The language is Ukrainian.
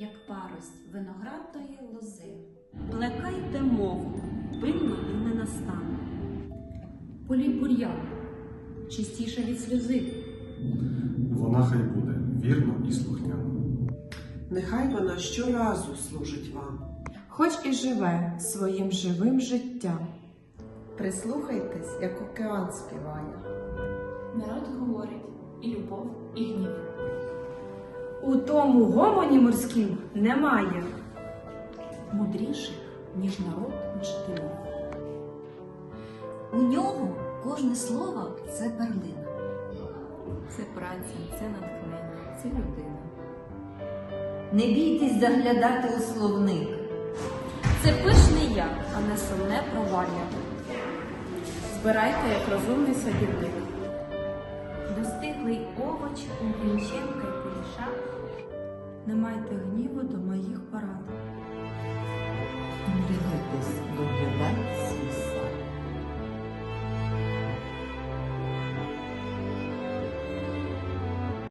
як парость виноградної лози. Плекайте мову, пильно і ненастанно. Політь бур'ян, чистіше від сльози. Вона хай буде вірна і слухняна. Нехай вона щоразу служить вам. хоч і живе своїм живим життям. Прислухайтесь, як океан співає. Народ говорить і любов, і гнів. У тому гомоні морським немає. Мудріших, ніж народ вчителів. У нього кожне слово це перлина. Це праця, це натхнення, це людина. Не бійтесь заглядати у словник. Це пишний я, а не сумне провалля. Збирайте як розумний садівник. Достиглий овоч і й Не майте гніву до моїх порад.